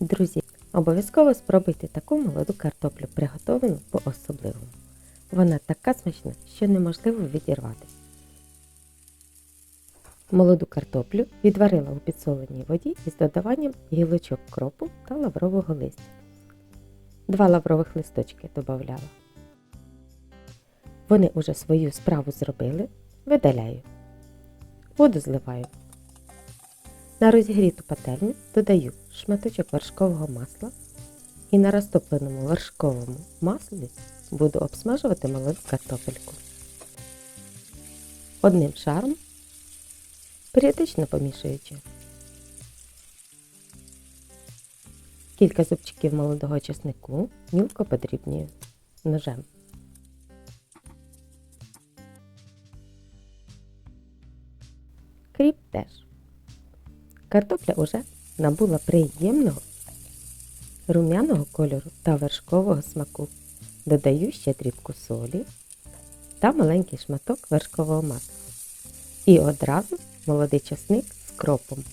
Друзі, обов'язково спробуйте таку молоду картоплю, приготовану по-особливому. Вона така смачна, що неможливо відірватися. Молоду картоплю відварила у підсоленій воді із додаванням гілочок кропу та лаврового листя. Два лаврових листочки додавала. Вони уже свою справу зробили, видаляю. Воду зливаю. На розігріту пательню додаю шматочок вершкового масла і на розтопленому вершковому маслі буду обсмажувати молоду картопельку. Одним шаром, періодично помішуючи. Кілька зубчиків молодого чеснику мілко подрібнюю ножем. Кріп теж. Картопля уже набула приємного рум'яного кольору та вершкового смаку. Додаю ще дрібку солі та маленький шматок вершкового масла. І одразу молодий часник з кропом.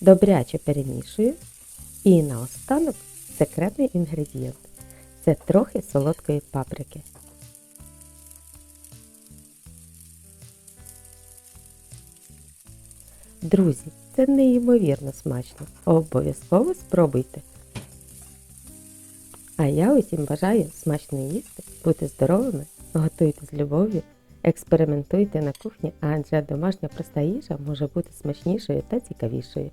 Добряче перемішую. І наостанок секретний інгредієнт. Це трохи солодкої паприки. Друзі, це неймовірно смачно. Обов'язково спробуйте. А я усім бажаю смачно їсти, бути здоровими, готуйте з любов'ю, експериментуйте на кухні, адже домашня проста їжа може бути смачнішою та цікавішою.